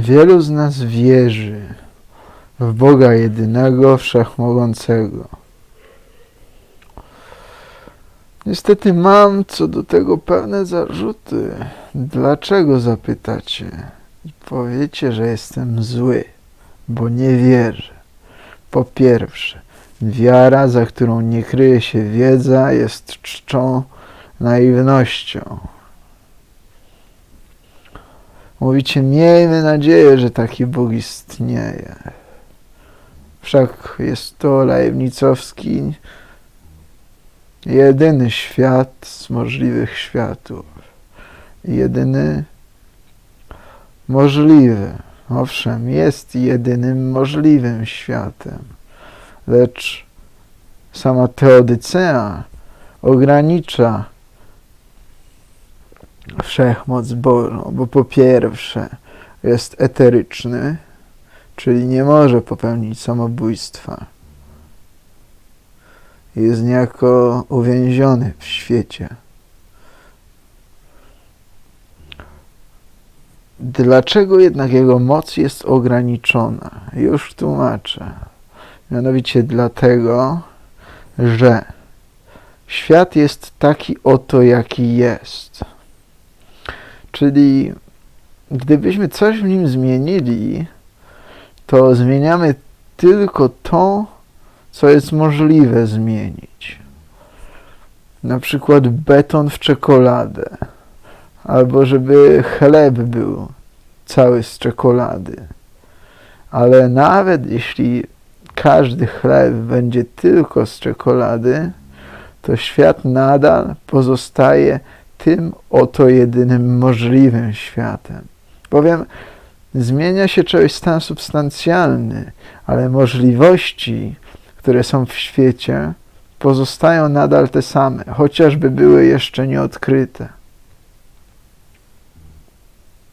Wielu z nas wierzy w Boga jedynego, wszechmogącego. Niestety mam co do tego pewne zarzuty. Dlaczego zapytacie? I powiecie, że jestem zły, bo nie wierzę. Po pierwsze, wiara, za którą nie kryje się wiedza, jest czczą naiwnością. Mówicie, miejmy nadzieję, że taki Bóg istnieje. Wszak jest to Lajemnicowski jedyny świat z możliwych światów. Jedyny możliwy. Owszem, jest jedynym możliwym światem. Lecz sama Teodycea ogranicza wszechmoc Bożą, bo po pierwsze jest eteryczny, czyli nie może popełnić samobójstwa. Jest niejako uwięziony w świecie. Dlaczego jednak jego moc jest ograniczona? Już tłumaczę. Mianowicie dlatego, że świat jest taki oto, jaki jest. Czyli gdybyśmy coś w nim zmienili, to zmieniamy tylko to, co jest możliwe zmienić. Na przykład beton w czekoladę, albo żeby chleb był cały z czekolady. Ale nawet jeśli każdy chleb będzie tylko z czekolady, to świat nadal pozostaje tym oto jedynym możliwym światem. Bowiem zmienia się czegoś stan substancjalny, ale możliwości, które są w świecie, pozostają nadal te same, chociażby były jeszcze nieodkryte.